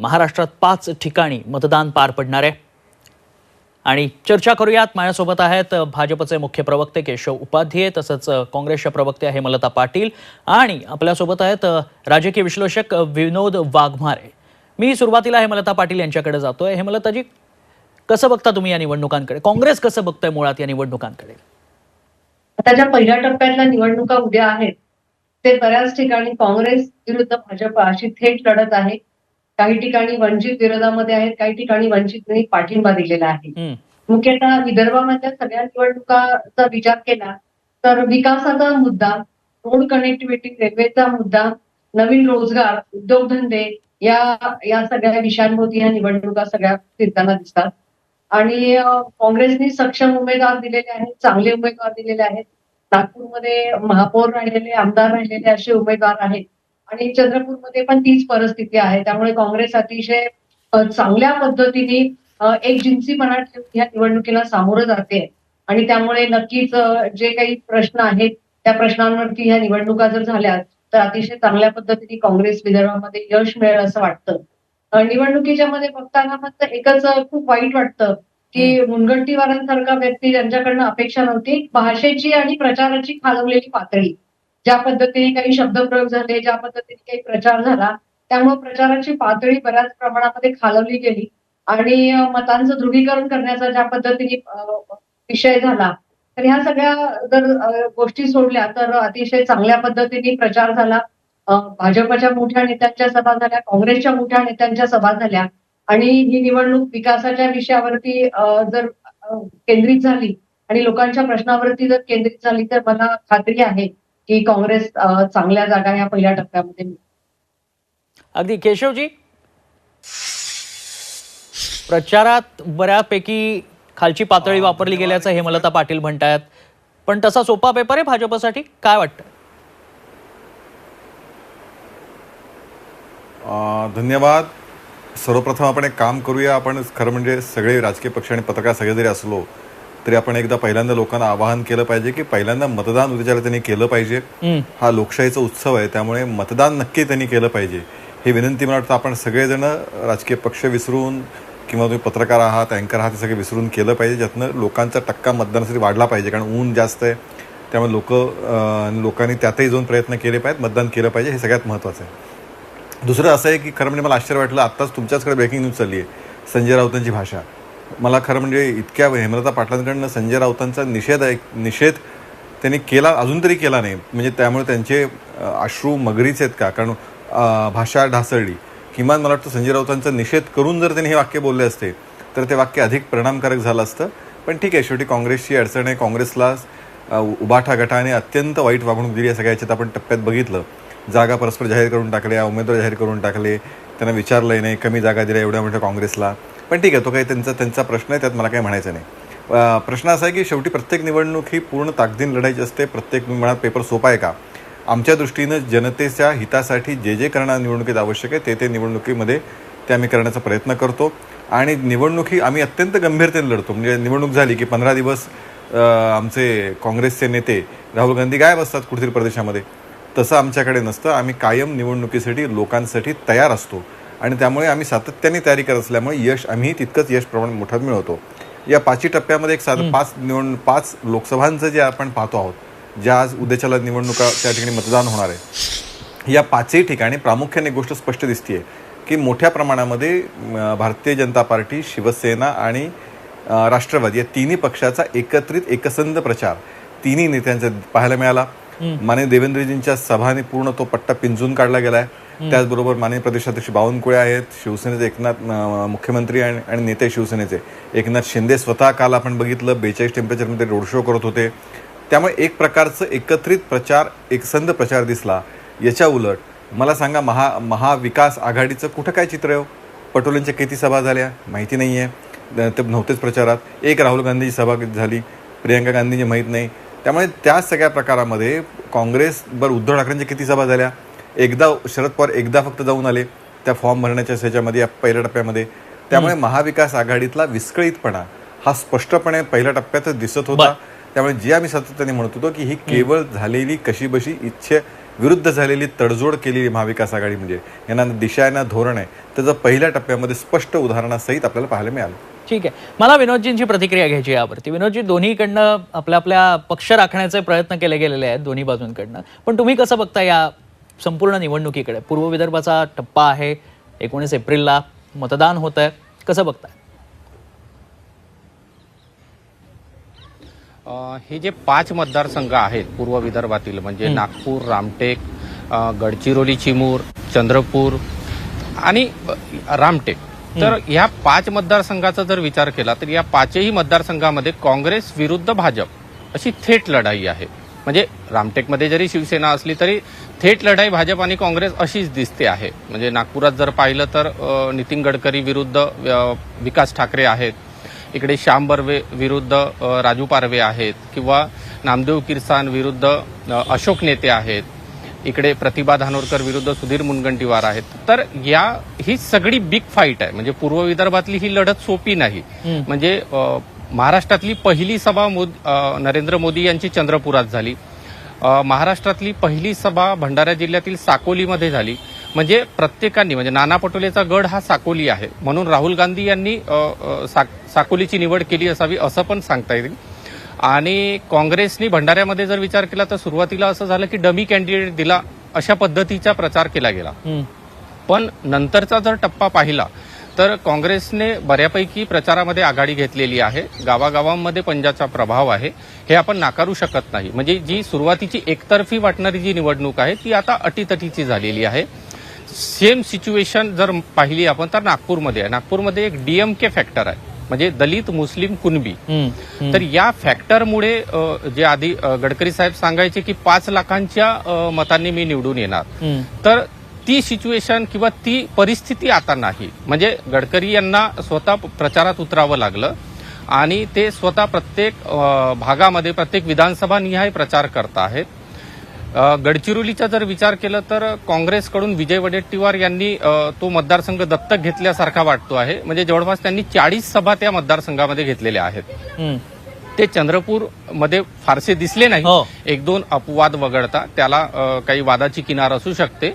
महाराष्ट्रात पाच ठिकाणी मतदान पार पडणार आहे. आणि चर्चा करूयात. माझ्यासोबत आहेत भाजपचे मुख्य प्रवक्ते केशव उपाध्ये तसंच अ, काँग्रेसच्या प्रवक्त्या हेमलता पाटील आणि आपल्यासोबत आहेत राजकीय विश्लेषक विनोद वाघमारे. मी सुरुवातीला हेमलता पाटील यांच्याकडे जातोय. हेमलताजी कसं बघता तुम्ही या निवडणुकांकडे? काँग्रेस कसं बघतंय मुळात या निवडणुकांकडे? आता ज्या पहिल्या टप्प्यातल्या निवडणुका उद्या आहेत ते बऱ्याच ठिकाणी काँग्रेस विरुद्ध भाजप अशी थेट लढत आहे. काही ठिकाणी वंचित विरोधामध्ये आहेत काही ठिकाणी वंचितने पाठिंबा दिलेला आहे. मुख्यतः विदर्भामधल्या सगळ्या निवडणुकाचा विचार केला तर विकासाचा मुद्दा रोड कनेक्टिव्हिटी रेल्वेचा मुद्दा नवीन रोजगार उद्योगधंदे या या सगळ्या विषयांभोवती ह्या निवडणुका सगळ्या फिरताना दिसतात. आणि काँग्रेसने सक्षम उमेदवार दिलेले आहेत चांगले उमेदवार दिलेले आहेत. नागपूरमध्ये महापौर राहिलेले आमदार राहिलेले असे उमेदवार आहेत. आणि चंद्रपूरमध्ये पण तीच परिस्थिती आहे. त्यामुळे काँग्रेस अतिशय चांगल्या पद्धतीने एक जिन्सीपणा ठेवून या निवडणुकीला सामोरं जाते. आणि त्यामुळे नक्कीच जे काही प्रश्न आहेत त्या प्रश्नांवरती ह्या निवडणुका जर झाल्या तर अतिशय चांगल्या पद्धतीने काँग्रेस विदर्भामध्ये यश मिळेल असं वाटतं. निवडणुकीच्या मध्ये बघताना फक्त एकच खूप वाईट वाटतं की मुनगंटीवारांसारखा व्यक्ती ज्यांच्याकडनं अपेक्षा नव्हती भाषेची आणि प्रचाराची खालवलेली पातळी. ज्या पद्धतीने काही शब्दप्रयोग झाले ज्या पद्धतीने काही प्रचार झाला त्यामुळे प्रचाराची पातळी बऱ्याच प्रमाणामध्ये खालवली गेली. आणि मतांचं ध्रुवीकरण करण्याचा ज्या पद्धतीने विषय झाला तर ह्या सगळ्या जर गोष्टी सोडल्या तर अतिशय चांगल्या पद्धतीने प्रचार झाला. भाजपच्या मोठ्या नेत्यांच्या सभा झाल्या काँग्रेसच्या मोठ्या नेत्यांच्या सभा झाल्या. आणि ही निवडणूक विकासाच्या विषयावरती जर केंद्रित झाली आणि लोकांच्या प्रश्नावरती जर केंद्रित झाली तर मला खात्री आहे की काँग्रेस चांगल्या जागा या पहिल्या टप्प्यामध्ये. अगदी. केशवजी? प्रचारात बऱ्यापैकी खालची पातळी वापरली गेल्याचं हेमलता पाटील म्हणतायत. पण तसा सोपा पेपर आहे भाजपसाठी? काय वाटतं? अं, धन्यवाद. सर्वप्रथम आपण एक काम करूया. आपण खरं म्हणजे सगळे राजकीय पक्ष आणि पत्रकार सगळे जरी असलो तरी आपण एकदा पहिल्यांदा लोकांना आवाहन केलं पाहिजे की पहिल्यांदा मतदान उद्याच्याला त्यांनी केलं पाहिजे. हा लोकशाहीचा उत्सव आहे त्यामुळे मतदान नक्की त्यांनी केलं पाहिजे. ही विनंती मला वाटतं आपण सगळेजण राजकीय पक्ष विसरून किंवा तुम्ही पत्रकार आहात अँकर आहात हे सगळे विसरून केलं पाहिजे. ज्यातनं लोकांचा टक्का मतदानासाठी वाढला पाहिजे कारण ऊन जास्त आहे. त्यामुळे लोक लोकांनी त्यातही जाऊन प्रयत्न केले पाहिजेत मतदान केलं पाहिजे हे सगळ्यात महत्त्वाचं आहे. दुसरं असं आहे की खरं म्हणजे मला आश्चर्य वाटलं आत्ताच तुमच्याचकडे ब्रेकिंग न्यूज चालली आहे संजय राऊतांची भाषा. मला खरं म्हणजे इतक्या हेमलता पाटलांकडनं संजय राऊतांचा निषेध आहे निषेध त्यांनी केला अजून तरी केला नाही. म्हणजे त्यामुळे त्यांचे अश्रू मगरीच आहेत का? कारण भाषा ढासळली. किमान मला वाटतं संजय राऊतांचा निषेध करून जर त्यांनी हे वाक्य बोलले असते तर ते वाक्य अधिक परिणामकारक झालं असतं. पण ठीक आहे शेवटी काँग्रेसची अडचण आहे. काँग्रेसला अ, उबाठा गटाने अत्यंत वाईट वागणूक दिली या सगळ्या याच्यात आपण टप्प्यात बघितलं. जागा परस्पर जाहीर करून टाकल्या उमेदवार जाहीर करून टाकले. त्यांना विचारलंही नाही कमी जागा दिल्या एवढ्या मोठ्या काँग्रेसला. पण ठीक आहे तो काही त्यांचा त्यांचा प्रश्न आहे त्यात मला काही म्हणायचं नाही. प्रश्न असा आहे की शेवटी प्रत्येक निवडणूक ही पूर्ण ताकदीन लढायची असते प्रत्येक मनात पेपर सोपा आहे का? आमच्या दृष्टीनं जनतेच्या हितासाठी जे जे करणं निवडणुकीत आवश्यक आहे ते ते निवडणुकीमध्ये ते आम्ही करण्याचा प्रयत्न करतो. आणि निवडणुकी आम्ही अत्यंत गंभीरतेने लढतो. म्हणजे निवडणूक झाली की पंधरा दिवस आमचे काँग्रेसचे नेते राहुल गांधी गायब असतात कुठेतरी प्रदेशामध्ये. तसं आमच्याकडे नसतं. आम्ही कायम निवडणुकीसाठी लोकांसाठी तयार असतो. आणि त्यामुळे आम्ही सातत्याने तयारी करत असल्यामुळे यश आम्ही तितकंच यश प्रमाण मोठं मिळवतो. या पाचही टप्प्यामध्ये एक साधं पाच निवड पाच लोकसभांचं जे आपण पाहतो आहोत ज्या आज उद्याच्याला निवडणुका त्या ठिकाणी मतदान होणार आहे या पाचही ठिकाणी प्रामुख्याने एक गोष्ट स्पष्ट दिसते की मोठ्या प्रमाणामध्ये भारतीय जनता पार्टी शिवसेना आणि राष्ट्रवादी या तिन्ही पक्षाचा एकत्रित एकसंध प्रचार तिन्ही नेत्यांचा पाहायला मिळाला. माने देवेंद्रजींच्या सभाने पूर्ण तो पट्टा पिंजून काढला गेलाय. त्याचबरोबर माननीय प्रदेशाध्यक्ष बावनकुळे आहेत शिवसेनेचे एकनाथ मुख्यमंत्री आणि नेते शिवसेनेचे. एकनाथ शिंदे स्वतः काल आपण बघितलं बेचाळीस टेम्परेचरमध्ये रोड शो करत होते. त्यामुळे एक प्रकारचं एकत्रित प्रचार एकसंध प्रचार दिसला. याच्या उलट मला सांगा महा महाविकास आघाडीचं कुठं काय चित्र आहे हो? पटोलेंच्या किती सभा झाल्या? माहिती नाही आहे ते नव्हतेच प्रचारात. एक राहुल गांधीची सभा झाली प्रियंका गांधींची माहीत नाही. त्यामुळे त्या सगळ्या प्रकारामध्ये काँग्रेस बरं उद्धव ठाकरेंच्या किती सभा झाल्या? एकदा शरद पवार एकदा फक्त जाऊन आले त्या फॉर्म भरण्याच्या ह्याच्यामध्ये या पहिल्या टप्प्यामध्ये. त्यामुळे महाविकास आघाडीतला विस्कळीतपणा हा स्पष्टपणे पहिल्या टप्प्यातच दिसत होता. त्यामुळे जे आम्ही सातत्याने म्हणत होतो की ही केवळ झालेली कशीबशी इच्छे विरुद्ध झालेली तडजोड केलेली महाविकास आघाडी म्हणजे यांना दिशा आहे ना धोरण आहे. त्याचं पहिल्या टप्प्यामध्ये स्पष्ट उदाहरणासहित आपल्याला पाहायला मिळालं. ठीक आहे. मला विनोदजींची प्रतिक्रिया घ्यायची यावरती. विनोदजी दोन्हीकडनं आपल्या आपल्या पक्ष राखण्याचे प्रयत्न केले गेलेले आहेत दोन्ही बाजूंकडनं. पण तुम्ही कसं बघता या संपूर्ण निवडणुकीकडे. पूर्व विदर्भाचा टप्पा आहे. एकोणीस एप्रिलला मतदान होत आहे कसं बघताय? हे जे पाच मतदारसंघ आहेत पूर्व विदर्भातील म्हणजे नागपूर रामटेक गडचिरोली चिमूर चंद्रपूर आणि रामटेक. तर ह्या पाच मतदारसंघाचा जर विचार केला तर या पाचही मतदारसंघामध्ये काँग्रेस विरुद्ध भाजप अशी थेट लढाई आहे. म्हणजे रामटेकमध्ये जरी शिवसेना असली तरी थेट लढाई भाजप आणि काँग्रेस अशीच दिसते आहे. म्हणजे नागपुरात जर पाहिलं तर नितीन गडकरी विरुद्ध विकास ठाकरे आहेत. इकडे श्याम बर्वे विरुद्ध राजू पारवे आहेत. किंवा नामदेव किरसान विरुद्ध अशोक नेते आहेत. इकडे प्रतिभा धानोरकर विरुद्ध सुधीर मुनगंटीवार आहेत. तर या ही सगळी बिग फाईट आहे. म्हणजे पूर्व विदर्भातली ही लढत सोपी नाही. म्हणजे महाराष्ट्रातली पहिली सभा मोद- नरेंद्र मोदी यांची चंद्रपुरात झाली. महाराष्ट्रातली पहिली सभा भंडारा जिल्ह्यातील साकोलीमध्ये झाली. म्हणजे प्रत्येकाने म्हणजे नाना पटोलेचा गड हा साकोली आहे. म्हणून राहुल गांधी यांनी साक- साकोलीची निवड केली असावी असं पण सांगता येईल. आणि काँग्रेसनी भंडाऱ्यामध्ये जर विचार केला तर सुरुवातीला असं झालं की डमी कॅन्डिडेट दिला अशा पद्धतीचा प्रचार केला गेला. पण नंतरचा जर टप्पा पाहिला तर काँग्रेसने बऱ्यापैकी प्रचारामध्ये आघाडी घेतलेली आहे. गावागावांमध्ये पंजाचा प्रभाव आहे. हे आपण नाकारू शकत नाही. म्हणजे जी सुरुवातीची एकतर्फी वाटणारी जी निवडणूक आहे ती आता अटीतटीची झालेली आहे. सेम सिच्युएशन जर पाहिली आपण तर नागपूरमध्ये आहे. नागपूरमध्ये एक डीएमके फॅक्टर आहे. म्हणजे दलित मुस्लिम कुणबी. तर या फॅक्टरमुळे जे आधी गडकरी साहेब सांगायचे की पाच लाखांच्या मतांनी मी निवडून येणार. तर ती सिच्युएशन किंवा ती परिस्थिती आता नाही. म्हणजे गडकरी यांना स्वतः प्रचारात उतरावं लागलं आणि ते स्वतः प्रत्येक भागामध्ये प्रत्येक विधानसभा निहाय प्रचार करत आहेत. गडचिरोलीचा जर विचार केला तर काँग्रेसकडून विजय वडेट्टीवार यांनी तो मतदारसंघ दत्तक घेतल्यासारखा वाटतो आहे. म्हणजे जवळपास त्यांनी चाळीस सभा त्या मतदारसंघामध्ये घेतलेल्या आहेत. ते चंद्रपूरमध्ये फारसे दिसले नाही. हो. एक दोन अपवाद वगळता त्याला काही वादाची किनार असू शकते.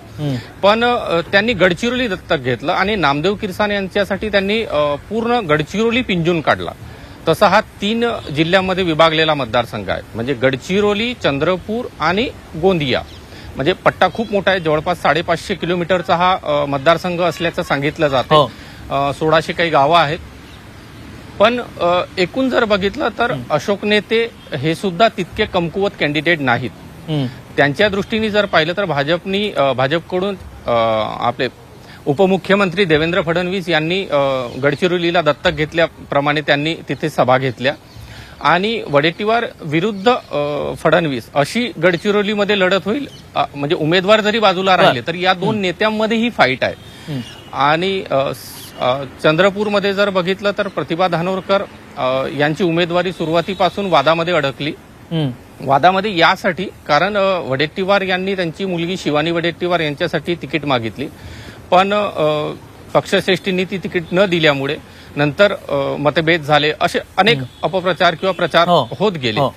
पण त्यांनी गडचिरोली दत्तक घेतलं आणि नामदेव किरसान यांच्यासाठी त्यांनी पूर्ण गडचिरोली पिंजून काढला. तसा हा तीन जिल्ह्यांमध्ये विभागलेला मतदारसंघ आहे. म्हणजे गडचिरोली चंद्रपूर आणि गोंदिया. म्हणजे पट्टा खूप मोठा आहे. जवळपास साडेपाचशे किलोमीटरचा हा मतदारसंघ असल्याचं सांगितलं हो. जातं सोळाशे काही गावं आहेत. पण एकूण जर बघितलं तर अशोक नेते हे सुद्धा तितके कमकुवत कॅन्डिडेट नाहीत. त्यांच्या दृष्टीने जर पाहिलं तर भाजपनी भाजपकडून आपले उपमुख्यमंत्री देवेंद्र फडणवीस यांनी गडचिरोलीला दत्तक घेतल्याप्रमाणे त्यांनी तिथे सभा घेतल्या. आणि वडेट्टीवार विरुद्ध फडणवीस अशी गडचिरोलीमध्ये लढत होईल म्हणजे उमेदवार जरी बाजूला राहिले तर या दोन नेत्यांमध्ये ही फाईट आहे. आणि चंद्रपूरमध्ये जर बघितलं तर प्रतिभा धानोरकर यांची उमेदवारी सुरुवातीपासून वादामध्ये अडकली. वादामध्ये यासाठी कारण वडेट्टीवार यांनी त्यांची मुलगी शिवानी वडेट्टीवार यांच्यासाठी तिकीट मागितली पण पक्षश्रेष्ठींनी ती तिकीट न दिल्यामुळे नंतर मतभेद झाले असे अनेक अपप्रचार किंवा प्रचार हो. होत गेले हो.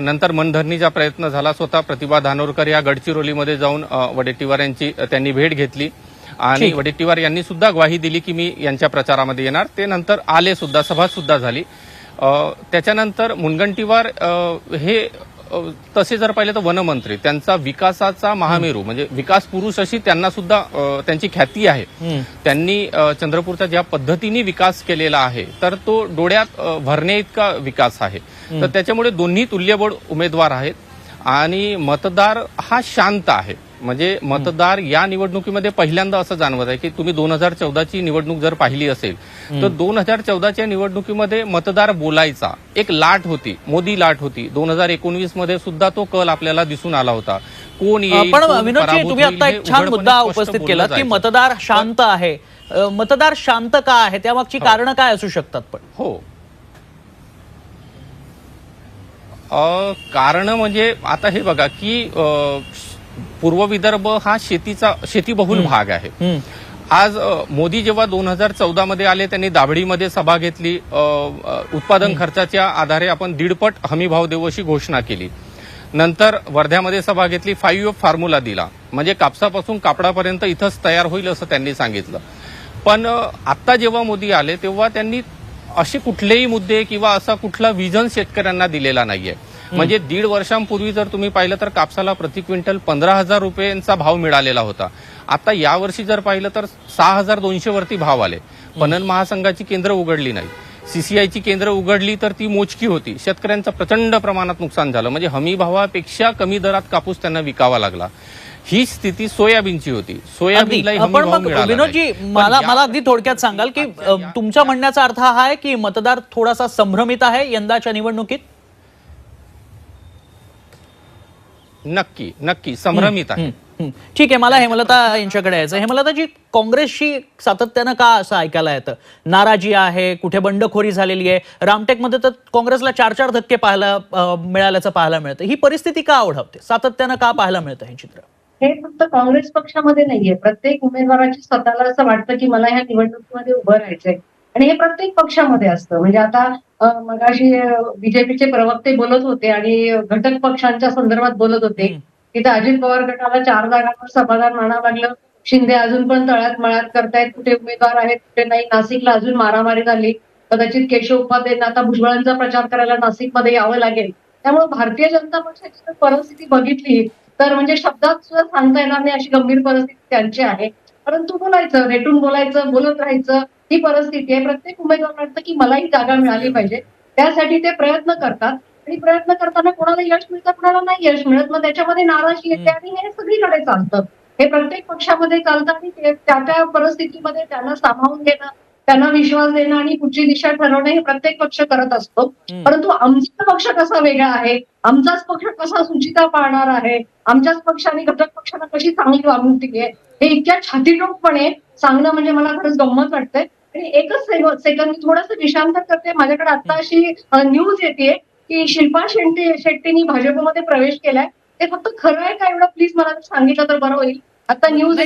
नंतर मनधरणीचा प्रयत्न झाला स्वतः प्रतिभा धानोरकर या गडचिरोलीमध्ये जाऊन वडेट्टीवार यांची त्यांनी भेट घेतली आणि. वडेट्टीवार यांनी सुद्धा ग्वाही दिली की मी यांच्या प्रचारामध्ये येणार. ते नंतर आले सुद्धा सभा सुद्धा झाली. त्याच्यानंतर मुनगंटीवार हे तसे जर पाहिलं तर वनमंत्री त्यांचा विकासाचा महामेरू म्हणजे विकास पुरुष अशी त्यांना सुद्धा त्यांची ख्याती आहे. त्यांनी चंद्रपूरचा ज्या पद्धतीने विकास केलेला आहे तर तो डोळ्यात भरणे इतका विकास आहे. तर त्याच्यामुळे दोन्ही तुल्यबळ उमेदवार आहेत आणि मतदार हा शांत आहे. म्हणजे मतदार या निवडणुकीमध्ये पहिल्यांदा असं जाणवत आहे की तुम्ही दोन हजार चौदाची निवडणूक जर पाहिली असेल तर दोन हजार चौदाच्या निवडणुकीमध्ये मतदार बोलायचा. एक लाट होती मोदी लाट होती. दोन हजार एकोणवीसमध्ये सुद्धा तो कल आपल्याला दिसून आला होता. कोण पण विनोदजी तुम्ही आता हे एक छान मुद्दा उपस्थित केला की. मतदार शांत आहे. मतदार शांत का आहे? त्यामागची कारण काय असू शकतात पण? हो. कारण म्हणजे आता हे बघा की पूर्व विदर्भ हा शेतीचा शेतीबहुल भाग आहे. आज मोदी जेव्हा दोन हजार चौदा मध्ये आले त्यांनी दाभडीमध्ये सभा घेतली. उत्पादन खर्चाच्या आधारे आपण दीडपट हमी भाव देऊ अशी घोषणा केली. नंतर वर्ध्यामध्ये सभा घेतली फाईव्ह फॉर्म्युला दिला. म्हणजे कापसापासून कापडापर्यंत इथंच तयार होईल असं त्यांनी सांगितलं. पण आत्ता जेव्हा मोदी आले तेव्हा त्यांनी असे कुठलेही मुद्दे किंवा असा कुठला विजन शेतकऱ्यांना दिलेला नाहीये. म्हणजे दीड वर्षांपूर्वी जर तुम्ही पाहिलं तर कापसाला प्रति क्विंटल पंधरा हजार रुपयांचा भाव मिळालेला होता. आता यावर्षी जर पाहिलं तर सहा हजार दोनशे वरती भाव आले. पणन महासंघाची केंद्र उघडली नाही. सीसीआयची केंद्र उघडली तर ती मोजकी होती. शेतकऱ्यांचं प्रचंड प्रमाणात नुकसान झालं. म्हणजे हमी भावापेक्षा कमी दरात कापूस त्यांना विकावा लागला. ही स्थिती सोयाबीनची होती. विनोदजी. पण मला मला अगदी थोडक्यात सांगाल की तुमच्या म्हणण्याचा अर्थ हा आहे की मतदार थोडासा संभ्रमित आहे यंदाच्या निवडणुकीत. नक्की नक्की संभ्रमित आहे. ठीक आहे मला हेमलता यांच्याकडे यायचं हेमलताजी काँग्रेसशी सातत्यानं का असं ऐकायला येतं? नाराजी आहे कुठे बंडखोरी झालेली आहे. रामटेकमध्ये तर काँग्रेसला चार चार धक्के पाहायला मिळाल्याचं पाहायला मिळतं. ही परिस्थिती का ओढवते? सातत्यानं का पाहायला मिळतं हे चित्र? हे फक्त काँग्रेस पक्षामध्ये नाहीये. प्रत्येक उमेदवाराची स्वतःला असं वाटतं की मला ह्या निवडणुकीमध्ये उभं राहायचंय. आणि हे प्रत्येक पक्षामध्ये असतं. म्हणजे आता मगाशी बीजेपीचे प्रवक्ते बोलत होते आणि घटक पक्षांच्या संदर्भात बोलत होते हम्म. तिथं अजित पवार गटाला चार जागांवर समाधान मानावं लागलं. शिंदे अजून पण तळ्यात मळ्यात करतायत. कुठे उमेदवार आहेत कुठे नाही. नाशिकला अजून मारामारी झाली. कदाचित केशव उपाध्यायांना आता भुजबळांचा प्रचार करायला नाशिकमध्ये यावं लागेल. त्यामुळे भारतीय जनता पक्षाची जर परिस्थिती बघितली तर म्हणजे शब्दात सुद्धा सांगता येणार नाही अशी गंभीर परिस्थिती त्यांची आहे. परंतु बोलायचं रेटून बोलायचं बोलत राहायचं ही परिस्थिती आहे. प्रत्येक उमेदवार वाटतं की मला ही जागा मिळाली पाहिजे. त्यासाठी ते प्रयत्न करतात. आणि प्रयत्न करताना कोणाला यश मिळतं कोणाला नाही यश मिळत. मग त्याच्यामध्ये नाराजी येते आणि हे सगळीकडे चालतं. हे प्रत्येक पक्षामध्ये चालतं आणि त्या त्या परिस्थितीमध्ये त्यांना सामावून घेणं त्यांना विश्वास देणं आणि पुढची दिशा ठरवणं हे प्रत्येक पक्ष करत असतो. परंतु आमचा पक्ष कसा वेगळा आहे? आमचाच पक्ष कसा सुचिता पाळणार आहे? आमच्याच पक्षाने घटक पक्षांना कशी चांगली वागणूक दिली आहे? हे इतक्या छातीटोकपणे सांगणं म्हणजे मला खरंच गंमत वाटतंय. आणि एकच सेकंद मी थोडंसं विषांतर करते. माझ्याकडे आता अशी न्यूज येते की शिल्पा शेट्टी शेट्टीनी भाजपमध्ये प्रवेश केलाय. ते फक्त खरं आहे का एवढं? प्लीज मला सांगितलं तर बरं होईल. आता न्यूज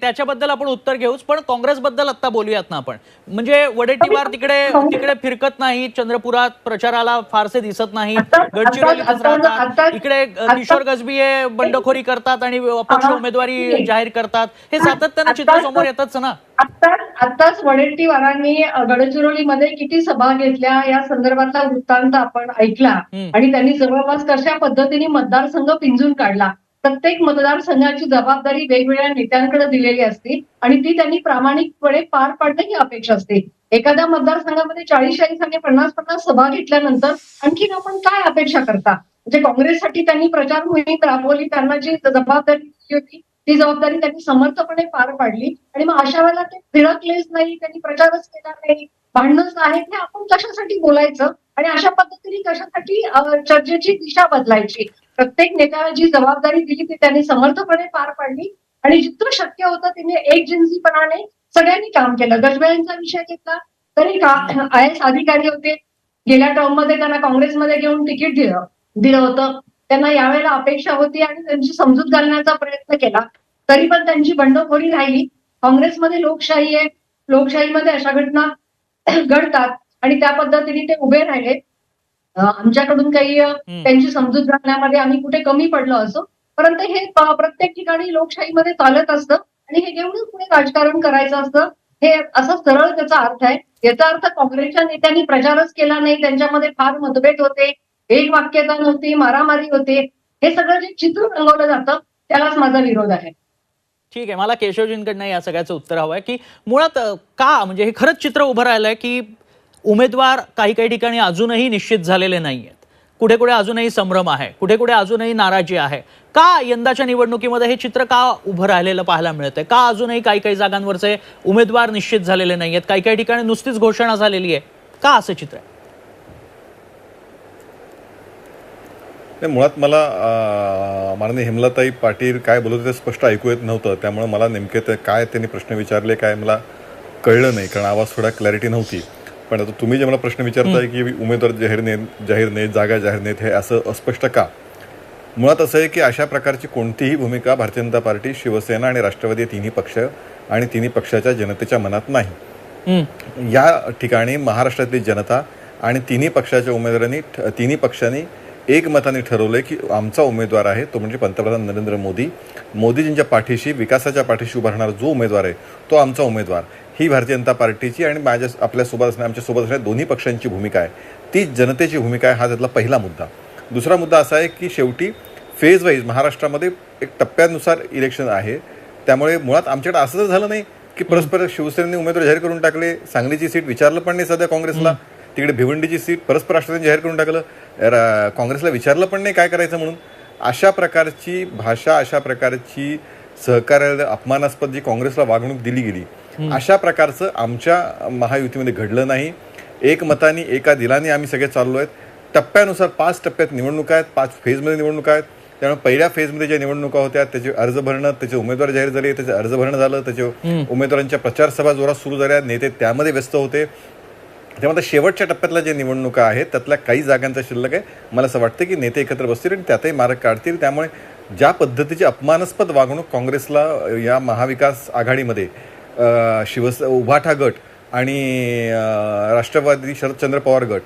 त्याच्याबद्दल आपण उत्तर घेऊच पण काँग्रेसबद्दल आता बोलूयात ना आपण. म्हणजे वडेट्टीवार तिकडे तिकडे फिरकत नाही चंद्रपुरात प्रचाराला फारसे दिसत नाही आता- गडचिरोलीतच आता- आता- राहतात इकडे आता- किशोर गजबीये बंडखोरी करतात आणि अपक्ष उमेदवारी. जाहीर करतात. हे सातत्यानं चित्र आता- समोर येतच ना. आत्ताच आत्ताच वडेट्टीवारांनी गडचिरोलीमध्ये किती सभा घेतल्या या संदर्भातला वृत्तांत आपण ऐकला. आणि त्यांनी जवळपास कशा पद्धतीने मतदारसंघ पिंजून काढला. प्रत्येक मतदारसंघाची जबाबदारी वेगवेगळ्या नेत्यांकडे दिलेली असते आणि ती त्यांनी प्रामाणिकपणे पार पाडणं ही अपेक्षा असते. एखाद्या मतदारसंघामध्ये चाळीस चाळीस आणि पन्नास पन्नास सभा घेतल्यानंतर आणखीन आपण काय अपेक्षा करता? म्हणजे काँग्रेससाठी त्यांनी प्रचार मोहीम राबवली त्यांना जी जबाबदारी दिली होती ती जबाबदारी त्यांनी समर्थपणे पार पाडली. आणि मग अशा वेळेला ते फिरकलेच नाही त्यांनी प्रचारच केला नाही भांडणच आहेत हे आपण कशासाठी बोलायचं? आणि अशा पद्धतीने कशासाठी चर्चेची दिशा बदलायची? प्रत्येक नेत्याला जी जबाबदारी दिली ती त्यांनी समर्थपणे पार पाडली. आणि जितकं शक्य होतं त्यांनी एकजिन्सीपणाने सगळ्यांनी काम केलं. गजबेळांचा विषय घेतला तरी का आय एस अधिकारी होते. गेल्या टर्ममध्ये त्यांना काँग्रेसमध्ये घेऊन तिकीट दिलं दिलं होतं. त्यांना यावेळेला अपेक्षा होती आणि त्यांची समजूत घालण्याचा प्रयत्न केला. तरी पण त्यांची बंडखोरी राहिली. काँग्रेसमध्ये लोकशाही आहे. लोकशाहीमध्ये अशा घटना घडतात. आणि त्या पद्धतीने ते उभे राहिले. आमच्याकडून काही. त्यांची समजूत घालण्यामध्ये आम्ही कुठे कमी पडलो असो परंतु हे प्रत्येक ठिकाणी लोकशाहीमध्ये चालत असतं आणि हे घेऊनच पुढे राजकारण करायचं असतं. हे असा सरळ त्याचा अर्थ आहे. याचा अर्थ काँग्रेसच्या नेत्यांनी प्रचारच केला नाही. त्यांच्यामध्ये फार मतभेद होते. एक वाक्यता नव्हती मारामारी होते. हे सगळं जे चित्र रंगवलं जातं त्यालाच माझा विरोध आहे. ठीक आहे. मला केशवजींकडनं या सगळ्याचं उत्तर हवं आहे की मुळात का म्हणजे हे खरंच चित्र उभं राहिलंय की उमेदवार काही काही ठिकाणी अजूनही निश्चित झालेले नाही आहेत कुठे कुठे अजूनही संभ्रम आहे कुठे कुठे अजूनही नाराजी आहे. का यंदाच्या निवडणुकीमध्ये हे चित्र का उभं राहिलेलं पाहायला मिळतंय? का अजूनही काही काही जागांवरचे उमेदवार निश्चित झालेले नाही आहेत काही काही ठिकाणी नुसतीच घोषणा झालेली आहे. का असं चित्र आहे? मुळात मला माननीय हेमलाताई पाटील काय बोलत होते ते स्पष्ट ऐकू येत नव्हतं. त्यामुळे मला नेमके ते काय त्यांनी प्रश्न विचारले काय मला कळलं नाही. कारण आवाज थोडा क्लॅरिटी नव्हती. पण आता तुम्ही जे मला प्रश्न विचारताय की उमेदवार जाहीर नाहीत जाहीर नाहीत जागा जाहीर नाहीत हे असं अस्पष्ट का? मुळात असं आहे की अशा प्रकारची कोणतीही भूमिका भारतीय जनता पार्टी शिवसेना आणि राष्ट्रवादी तिन्ही पक्ष आणि तिन्ही पक्षाच्या जनतेच्या मनात नाही. या ठिकाणी महाराष्ट्रातली जनता आणि तिन्ही पक्षाच्या उमेदवारांनी तिन्ही पक्षांनी एकमताने ठरवलंय की आमचा उमेदवार आहे तो म्हणजे पंतप्रधान नरेंद्र मोदी. मोदीजींच्या पाठीशी विकासाच्या पाठीशी उभा राहणारा जो उमेदवार आहे तो आमचा उमेदवार. ही भारतीय जनता पार्टीची आणि माझ्या आपल्यासोबत असणाऱ्या आमच्या असणाऱ्या दोन्ही पक्षांची भूमिका आहे. ती जनतेची भूमिका आहे हा त्यातला पहिला मुद्दा. दुसरा मुद्दा असा आहे की शेवटी फेज वाईज महाराष्ट्रामध्ये एक टप्प्यानुसार इलेक्शन आहे. त्यामुळे मुळात आमच्याकडे असं तर झालं नाही की परस्पर शिवसेनेने उमेदवार जाहीर करून टाकले सांगलीची सीट विचारलं पण नाही सध्या काँग्रेसला. तिकडे भिवंडीची सीट परस्पर राष्ट्रवादीने जाहीर करून टाकलं. काँग्रेसला विचारलं पण नाही काय करायचं म्हणून. अशा प्रकारची भाषा अशा प्रकारची सहकार्याला अपमानास्पद जी काँग्रेसला वागणूक दिली गेली अशा प्रकारचं आमच्या महायुतीमध्ये घडलं नाही. एक मतानी एका दिलाने आम्ही सगळे चाललो आहेत. टप्प्यानुसार पाच टप्प्यात निवडणुका आहेत पाच फेजमध्ये निवडणुका आहेत. त्यामुळे पहिल्या फेजमध्ये ज्या निवडणुका होत्या त्याचे अर्ज भरणं त्याचे उमेदवार जाहीर झाले त्याचे अर्ज भरणं झालं त्याचे उमेदवारांच्या प्रचार सभा जोरात सुरू झाल्या नेते त्यामध्ये व्यस्त होते. तेव्हा आता शेवटच्या टप्प्यातल्या ज्या निवडणुका आहेत त्यातल्या काही जागांचा शिल्लक आहे. मला असं वाटतं की नेते एकत्र बसतील आणि त्यातही मार्ग काढतील. त्यामुळे ज्या पद्धतीची अपमानास्पद वागणूक काँग्रेसला या महाविकास आघाडीमध्ये शिवस उभाठा गट आणि राष्ट्रवादी शरदचंद्र पवार गट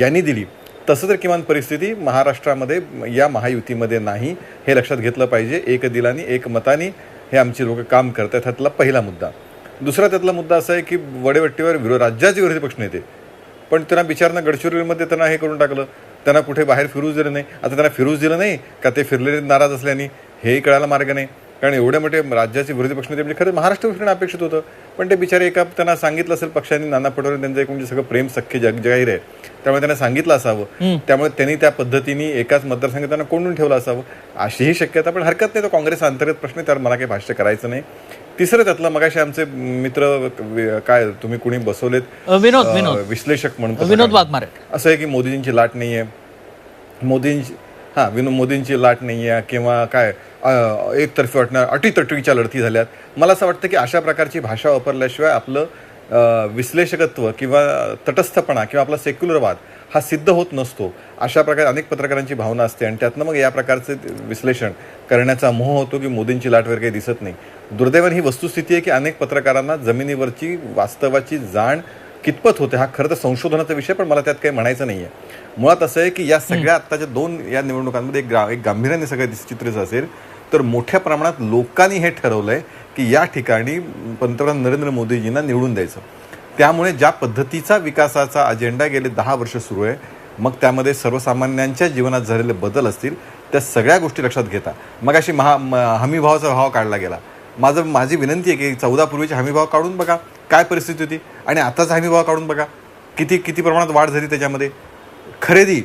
यांनी दिली. तसं तर किमान परिस्थिती महाराष्ट्रामध्ये या महायुतीमध्ये नाही हे लक्षात घेतलं पाहिजे. एक दिलानी एक मतानी हे आमची लोक काम करतात ह्यातला पहिला मुद्दा. दुसरा त्यातला मुद्दा असा आहे की वडेवट्टीवर विरो राज्याचे विरोधी पक्ष नेते. पण त्यांना बिचारांना गडचिरोलीमध्ये त्यांना हे करून टाकलं. त्यांना कुठे बाहेर फिरूच दिलं नाही. आता त्यांना फिरूच दिलं नाही का ते फिरलेले नाराज असल्याने हेही कळायला मार्ग नाही. कारण एवढे मोठे राज्याचे विरोधी पक्ष नेते म्हणजे खरं महाराष्ट्र फिरणं अपेक्षित होतं. पण ते बिचारे एका त्यांना सांगितलं असेल पक्षांनी नाना पटोले त्यांचं एक म्हणजे सगळं प्रेम सख्य जग जाहीर आहे. त्यामुळे त्यांना सांगितलं असावं. त्यामुळे त्यांनी त्या पद्धतीने एकाच मतदारसंघात त्यांना कोंडून ठेवलं असावं. अशीही शक्यता पण हरकत नाही तो काँग्रेस अंतर्गत प्रश्न आहे, त्यावर मला काही भाष्य करायचं नाही. तिसरं त्यातलं मगाशी आमचे मित्र काय तुम्ही कुणी बसवलेत? विनोद विश्लेषक म्हणून विनोद असं आहे की मोदींची लाट नाही आहे मोदींची हां विनोद मोदींची लाट नाही आहे किंवा काय एकतर्फी वाटणार अटीतटीच्या लढती झाल्यात. मला असं वाटतं की अशा प्रकारची भाषा वापरल्याशिवाय आपलं विश्लेषकत्व किंवा तटस्थपणा किंवा आपला सेक्युलरवाद हा सिद्ध होत नसतो. अशा प्रकारे अनेक पत्रकारांची भावना असते आणि त्यातनं मग या प्रकारचे विश्लेषण करण्याचा मोह होतो की मोदींची लाट वगैरे काही दिसत नाही. दुर्दैवाने ही वस्तुस्थिती आहे की अनेक पत्रकारांना जमिनीवरची वास्तवाची जाण कितपत होते हा खरं तर संशोधनाचा विषय पण मला त्यात काही म्हणायचं नाही आहे मुळात असं आहे की या सगळ्या आत्ताच्या दोन या निवडणुकांमध्ये एक गा एक गांभीर्याने सगळं दिस- चित्र असेल तर मोठ्या प्रमाणात लोकांनी हे ठरवलंय की या ठिकाणी पंतप्रधान नरेंद्र मोदीजींना निवडून द्यायचं. त्यामुळे ज्या पद्धतीचा विकासाचा अजेंडा गेले दहा वर्ष सुरू आहे मग त्यामध्ये सर्वसामान्यांच्या जीवनात झालेले बदल असतील त्या सगळ्या गोष्टी लक्षात घेता. मग अशी महा हमीभावाचा भाव काढला गेला. माझं माझी विनंती आहे की चौदा पूर्वीचे हमीभाव काढून बघा. काय परिस्थिती होती? आणि आताचा हमीभाव काढून बघा किती किती प्रमाणात वाढ झाली त्याच्यामध्ये. खरेदी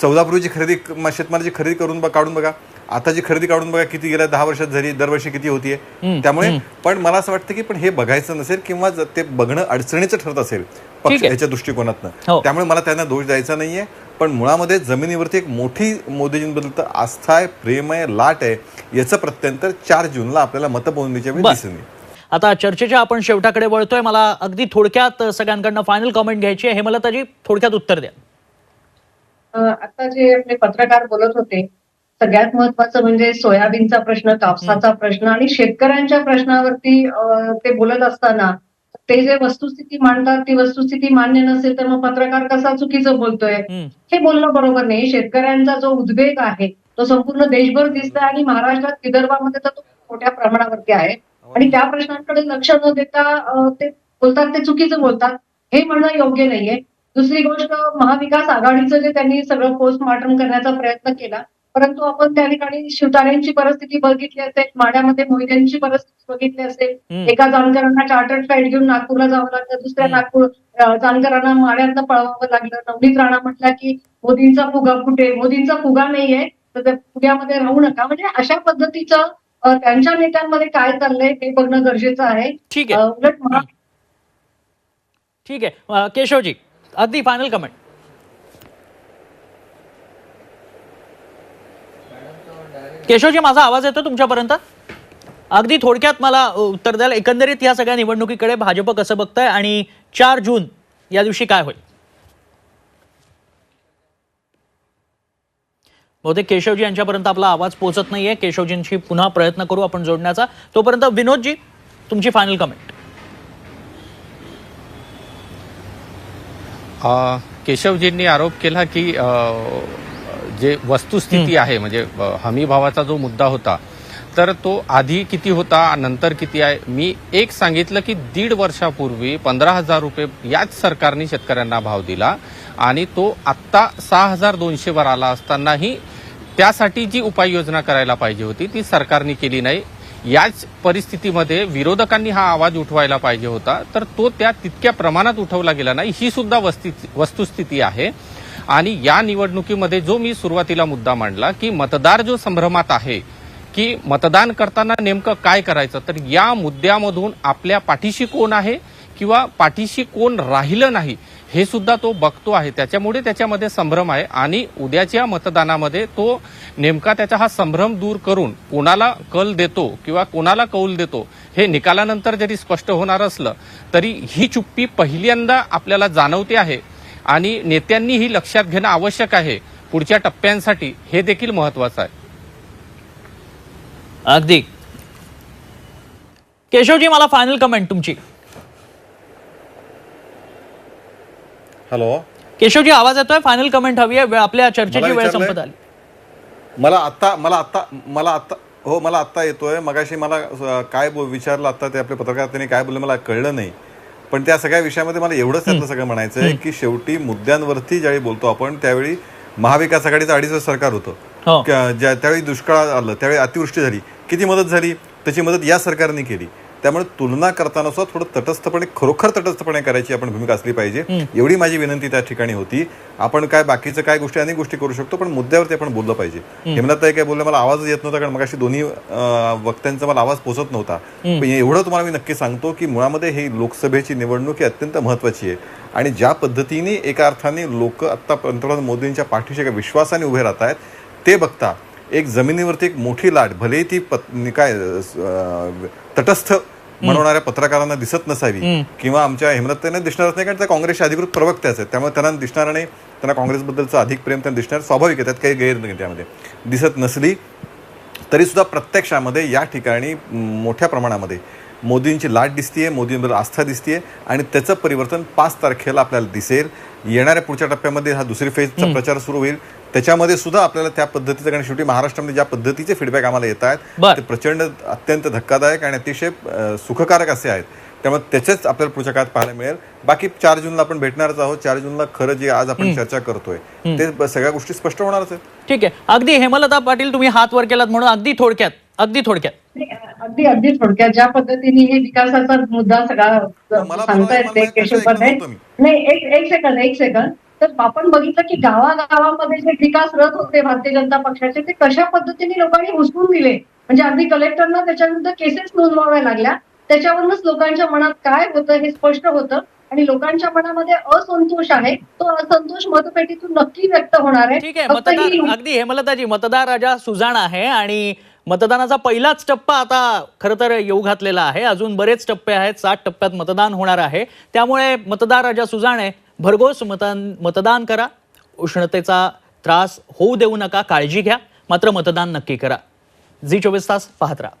चौदा पूर्वीची खरेदी शेतमालाची खरेदी करून बघ काढून बघा. आताची खरेदी काढून बघा किती गेल्या दहा वर्षात झाली दरवर्षी किती होतीये. त्यामुळे पण मला असं वाटतं की पण हे बघायचं नसेल किंवा ते बघणं अडचणीचं ठरत असेल पक्ष ठीक आहे. याच्या दृष्टिकोनातनं हो. त्यामुळे मला त्यांना दोष द्यायचा नाहीये. पण मुळामध्ये जमिनीवरती एक मोठी मोदीजींबद्दल तर आस्था आहे प्रेम आहे लाट आहे याचं प्रत्यंतर चार जूनला आपल्याला मतमोजणीच्या वेळी. दिसून येईल. आता चर्चेच्या आपण शेवटाकडे वळतोय. मला अगदी थोडक्यात सगळ्यांकडनं फायनल कॉमेंट घ्यायची आहे. हेमलताजी थोडक्यात उत्तर द्या. आता जे आपले पत्रकार बोलत होते सगळ्यात महत्वाचं म्हणजे सोयाबीनचा प्रश्न कापसाचा प्रश्न आणि शेतकऱ्यांच्या प्रश्नावरती ते बोलत असताना ते जे वस्तुस्थिती मांडतात ती वस्तुस्थिती मान्य नसेल तर मग पत्रकार कसा चुकीचं बोलतोय. हे बोलणं बरोबर नाही. शेतकऱ्यांचा जो उद्वेग आहे तो संपूर्ण देशभर दिसतोय आणि महाराष्ट्रात विदर्भामध्ये तर तो मोठ्या प्रमाणावरती आहे. आणि त्या प्रश्नांकडे लक्ष न देता ते बोलतात ते चुकीचं बोलतात. हे म्हणणं योग्य नाहीये. दुसरी गोष्ट महाविकास आघाडीचं जे त्यांनी सगळं पोस्टमॉर्टम करण्याचा प्रयत्न केला परंतु आपण त्या ठिकाणी शिवतारेंची परिस्थिती बघितली असेल माड्यामध्ये मोहित्यांची परिस्थिती बघितली असेल. एका जाणकारांना चार्टर्ड फ्लाईट घेऊन नागपूरला जावं लागलं दुसऱ्या नागपूर अं, जाणकारांना माड्यातनं पळवावं लागलं. नवनीत राणा म्हटलं की मोदींचा फुगा कुठे? मोदींचा फुगा नाहीये. तर त्या फुग्यामध्ये राहू नका. म्हणजे अशा पद्धतीचं त्यांच्या नेत्यांमध्ये काय चाललंय हे बघणं गरजेचं आहे. ठीक आहे. उलट ठीक आहे. केशवजी अगदी फायनल कमेंट केशवजी माझा आवाज येतो तुमच्यापर्यंत? अगदी थोडक्यात मला उत्तर द्याल. एकंदरीत या सगळ्या निवडणुकीकडे भाजप कसं बघताय आणि चार जून या दिवशी काय होईल? बहुतेक केशवजी यांच्यापर्यंत आपला आवाज पोहोचत नाहीये. केशवजींशी पुन्हा प्रयत्न करू आपण जोडण्याचा. तोपर्यंत विनोदजी तुमची फायनल कमेंट केशवजींनी आरोप केला की जे वस्तुस्थिती आहे म्हणजे हमी भावाचा जो मुद्दा होता तर तो आधी किती होता नंतर किती आहे? मी एक सांगितलं की दीड वर्षापूर्वी पंधरा हजार रुपये याच सरकारने शेतकऱ्यांना भाव दिला आणि तो आत्ता सहा हजार दोनशेवर आला असतानाही त्यासाठी जी उपाययोजना करायला पाहिजे होती ती सरकारने केली नाही. याच परिस्थितीमध्ये विरोधकांनी हा आवाज उठवायला पाहिजे होता. तर तो त्या तितक्या प्रमाणात उठवला गेला नाही. ही सुद्धा वस्तुस्थिती आहे. आणि या निवडणुकीमध्ये जो मी सुरुवातीला मुद्दा मांडला की मतदार जो संभ्रमात आहे की मतदान करताना नेमकं काय करायचं तर या मुद्द्यामधून आपल्या पाठीशी कोण आहे किंवा पाठीशी कोण राहिलं नाही हे सुद्धा तो बघतो आहे. त्याच्यामुळे त्याच्यामध्ये संभ्रम आहे. आणि उद्याच्या मतदानामध्ये तो नेमका त्याचा हा संभ्रम दूर करून कोणाला कल देतो किंवा कोणाला कौल देतो हे निकालानंतर जरी स्पष्ट होणार असलं तरी ही चुप्पी पहिल्यांदा आपल्याला जाणवते आहे. आणि नेत्यांनी ही लक्षात घेणं आवश्यक आहे. पुढच्या टप्प्यांसाठी हे देखील महत्वाचं आहे. अगदी. केशवजी मला फायनल कमेंट तुमची. हॅलो. केशवजी आवाज येतोय? फायनल कमेंट हवी आहे. आपल्या चर्चेची मला वेळ? संपत आली. मला आत्ता मला आत्ता मला आत्ता हो मला आत्ता येतोय. मगाशी मला काय विचारलं आता ते आपले पत्रकार त्यांनी काय बोलले मला कळलं नाही. पण त्या सगळ्या विषयामध्ये मला एवढंच त्यातलं सगळं म्हणायचं आहे की शेवटी मुद्द्यांवरती ज्यावेळी बोलतो आपण त्यावेळी महाविकास आघाडीचं अडीच सरकार हो. होतं. क- ज्या त्यावेळी दुष्काळ आलं त्यावेळी अतिवृष्टी झाली. किती मदत झाली? त्याची मदत या सरकारने केली. त्यामुळे तुलना करताना सुद्धा थोडं तटस्थपणे खरोखर तटस्थपणे करायची आपण भूमिका असली पाहिजे. एवढी माझी विनंती त्या ठिकाणी होती. आपण काय बाकीचं काय गोष्टी अनेक गोष्टी करू शकतो पण मुद्द्यावरती आपण बोललं पाहिजे. हेमलताई काय बोललं मला आवाज येत नव्हता कारण मगाशी दोन्ही अं, वक्त्यांचा मला आवाज पोचत नव्हता. पण एवढं तुम्हाला मी नक्की सांगतो की मुळामध्ये ही लोकसभेची निवडणूक ही अत्यंत महत्वाची आहे. आणि ज्या पद्धतीने एका अर्थाने लोक आत्ता पंतप्रधान मोदींच्या पाठीशी एका विश्वासाने उभे राहत आहेत ते बघता एक जमिनीवरती एक मोठी लाट भलेही ती पत- काय अं, तटस्थ म्हणणाऱ्या पत्रकारांना दिसत नसावी किंवा आमच्या हेमलताईंना दिसणारच नाही कारण त्या काँग्रेसच्या अधिकृत प्रवक्त्याच आहेत. त्यामुळे त्यांना दिसणार नाही त्यांना काँग्रेसबद्दलचं अधिक प्रेम त्यांना दिसणार स्वाभाविक आहे त्यात काही गैर नाही त्यामध्ये. दिसत नसली तरी सुद्धा प्रत्यक्षामध्ये या ठिकाणी मोठ्या प्रमाणामध्ये मोदींची लाट दिसतीये मोदींबद्दल आस्था दिसतीये आणि त्याचं परिवर्तन पाच तारखेला आपल्याला दिसेल. येणाऱ्या पुढच्या टप्प्यामध्ये हा दुसरी फेजचा प्रचार सुरू होईल. त्याच्यामध्ये सुद्धा आपल्याला त्या पद्धतीचं कारण शेवटी महाराष्ट्रामध्ये ज्या पद्धतीचे फीडबॅक आम्हाला येत आहेत. ते प्रचंड अत्यंत धक्कादायक आणि अतिशय सुखकारक असे आहेत. त्यामुळे त्याचेच आपल्याला पुढच्या काळात पाहायला मिळेल. बाकी चार जूनला आपण भेटणारच आहोत. चार जूनला खरं जे आज आपण चर्चा करतोय ते सगळ्या गोष्टी स्पष्ट होणारच आहेत. ठीक आहे. अगदी हेमलता पाटील तुम्ही हात वर केलात म्हणून अगदी थोडक्यात अगदी थोडक्यात. अगदी अगदी थोडक्यात. ज्या पद्धतीने हे विकासाचा मुद्दा सगळा मला सांगतायत मला- ते मला केशव त्याचं पटेल ऐकून होतं मी. नाही एक एक सेकंद एक सेकंद तर आपण बघितलं की गावागावामध्ये जे विकास रथ होते भारतीय जनता पक्षाचे ते कशा पद्धतीने लोकांनी हुसकून दिले? म्हणजे अगदी कलेक्टरना त्याच्याविरुद्ध केसेस नोंदवाव्या लागल्या. त्याच्यावरूनच लोकांच्या मनात काय होतं हे स्पष्ट होतं. आणि लोकांच्या मनामध्ये असंतोष आहे. तो असंतोष मतपेटीतून नक्की व्यक्त होणार आहे. ठीक आहे ही- मतदार अगदी हेमलताजी मतदार राजा सुजाण आहे आणि मतदानाचा पहिलाच टप्पा आता खरं तर येऊ घातलेला आहे. अजून बरेच टप्पे आहेत. सात टप्प्यात मतदान होणार आहे. त्यामुळे मतदार राजा सुजाण आहे. भरघोस मतदान मतदान करा. उष्णतेचा त्रास होऊ देऊ नका. काळजी घ्या. मात्र मतदान नक्की करा. झी चोवीस तास पाहत राहा.